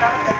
May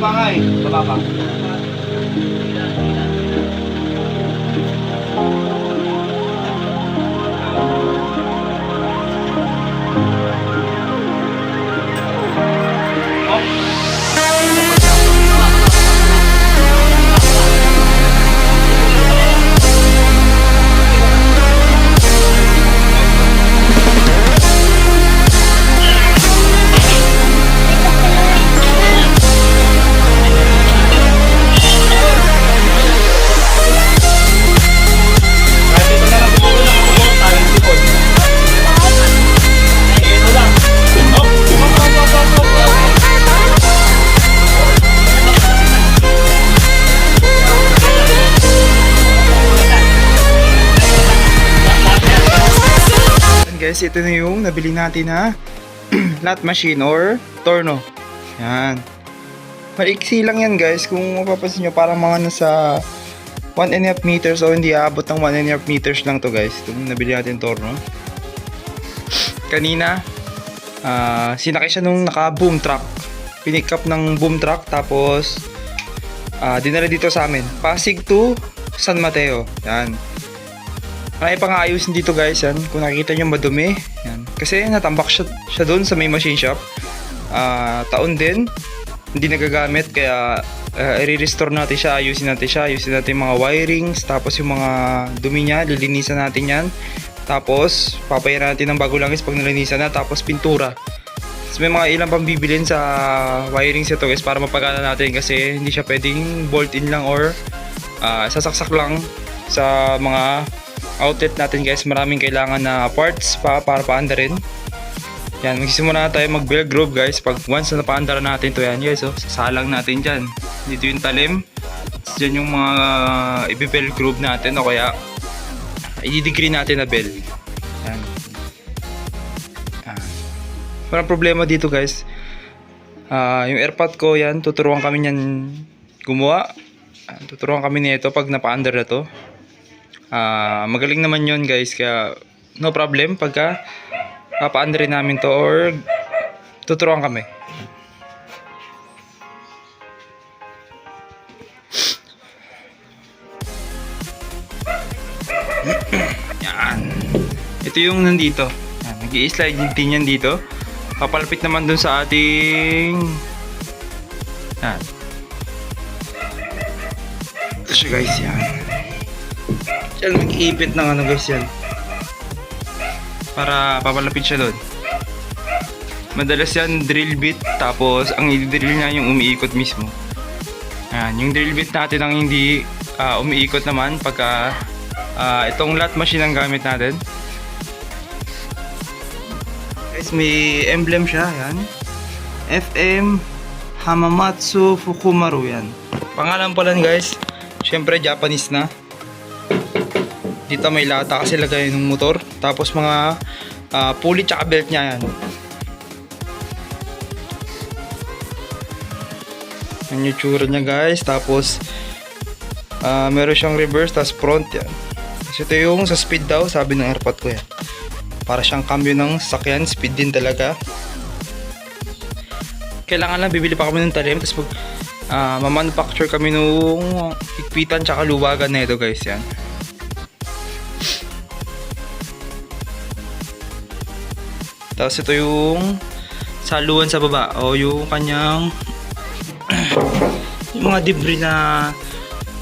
pa nga eh. Baba pa. Kahit guys, ito na yung nabili natin na lat machine or torno. Yan. Maliksi lang yan guys. Kung mapapansin nyo, parang mga nasa 1 and a half meters o hindi aabot ng 1 and a half meters lang to guys. Itong nabili natin torno. Kanina, ah sinakay siya nung naka boom truck. Pinick up ng boom truck tapos ah dinala dito sa amin. Pasig to San Mateo. Yan. Marami pang ayusin dito guys yan. Kung nakikita nyo madumi. Yan. Kasi natambak siya, siya doon sa may machine shop. Ah, taon din. Hindi nagagamit kaya uh, i-restore natin siya, ayusin natin siya, ayusin natin yung mga wirings, tapos yung mga dumi niya, lilinisan natin yan. Tapos, papayan natin ng bago langis pag nalinisan na, tapos pintura. Tapos may mga ilang pang bibilin sa wirings ito guys para mapagana natin kasi hindi siya pwedeng bolt in lang or ah, sasaksak lang sa mga outlet natin guys. Maraming kailangan na parts pa para paanda rin. Yan magsisimula na tayo mag build groove guys. Pag once na napaandara natin to yan guys oh, sasalang natin dyan. Dito yung talim. Dyan yung mga i-build groove natin o kaya i-degree natin na bell yan. Yan. Parang problema dito guys. Ah, yung airpot ko yan tuturuan kami niyan gumawa. Ah, tuturuan kami nito pag napa-under na to Ah, magaling naman yon guys kaya no problem pagka papaandrin namin to or tuturuan kami. Yan. Ito yung nandito. Yan, nag-i-slide din yan dito. Papalapit naman dun sa ating Yan. Ito siya guys, yan. Yan, mag-iipit ng ano guys yan. Para papalapit siya doon. Madalas yan drill bit tapos ang i-drill niya yung umiikot mismo. Yan, yung drill bit natin ang hindi ah, umiikot naman pagka ah, itong lat machine ang gamit natin. Guys, may emblem siya, yan. FM Hamamatsu Fukumaru yan. Pangalan pala guys, syempre Japanese na. Dito may lata kasi lagay ng motor. Tapos mga ah, pulley tsaka belt niya yan. Yan yung tsura niya guys. Tapos ah, meron siyang reverse tapos front yan. Kasi ito yung sa speed daw sabi ng airpot ko yan. Para siyang cambio ng sakyan. Speed din talaga. Kailangan lang bibili pa kami ng talim. Tapos pag ah, mamanufacture kami nung higpitan tsaka luwagan na ito guys yan. Tapos ito yung saluan sa baba o yung kanyang yung mga debris na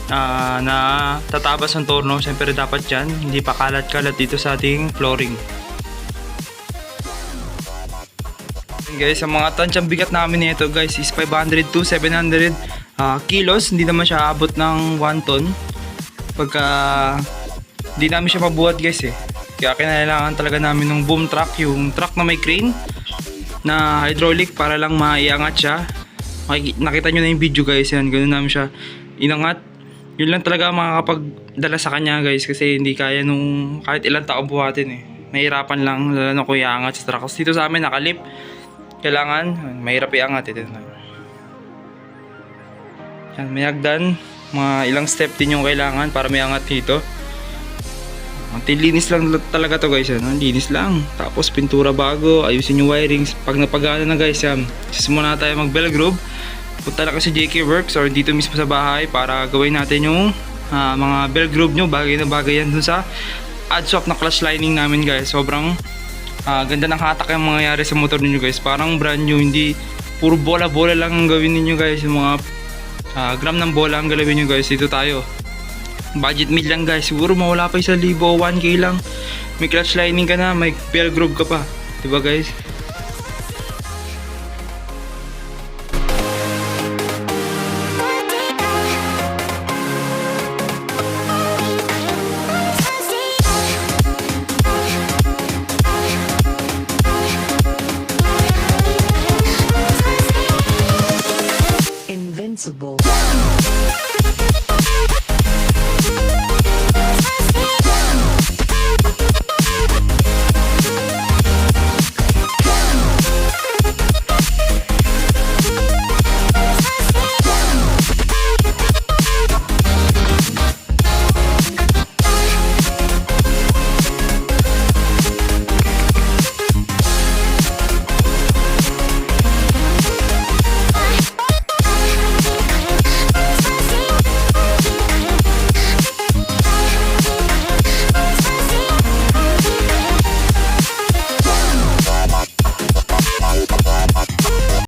ah, na tatabas ng torno. Siyempre dapat yan. Hindi pa kalat-kalat dito sa ating flooring. Guys, ang mga tansyang bigat namin nito guys is 500 to 700 ah, kilos. Hindi naman siya abot ng 1 ton. Pagka hindi namin siya mabuhat guys eh. Kaya kinailangan talaga namin ng boom truck, yung truck na may crane na hydraulic para lang maiangat siya. Nakita nyo na yung video guys yan, ganun namin siya inangat. Yun lang talaga makakapagdala sa kanya guys kasi hindi kaya nung kahit ilang tao buhatin eh. Mahirapan lang lalo na kung iangat sa truck. Kasi dito sa amin nakalip. Kailangan, mahirap iangat ito. Yan, may hagdan. Mga ilang step din yung kailangan para may angat dito. Ang linis lang talaga to guys, ano? linis lang. Tapos pintura bago, ayusin yung wirings. Pag napagana na guys, yan. Sisimula na tayo mag bell groove. Punta na kasi JK Works or dito mismo sa bahay para gawin natin yung ah, mga bell groove nyo. Bagay na bagay yan dun sa adswap na clutch lining namin guys. Sobrang ah, ganda ng hatak yung mangyayari sa motor ninyo guys. Parang brand new, hindi puro bola-bola lang ang gawin ninyo guys. Yung mga ah, gram ng bola ang galawin nyo guys. Dito tayo budget meal lang guys. Siguro mawala pa isa libo. 1k lang. May clutch lining ka na may bell groove ka pa. Diba guys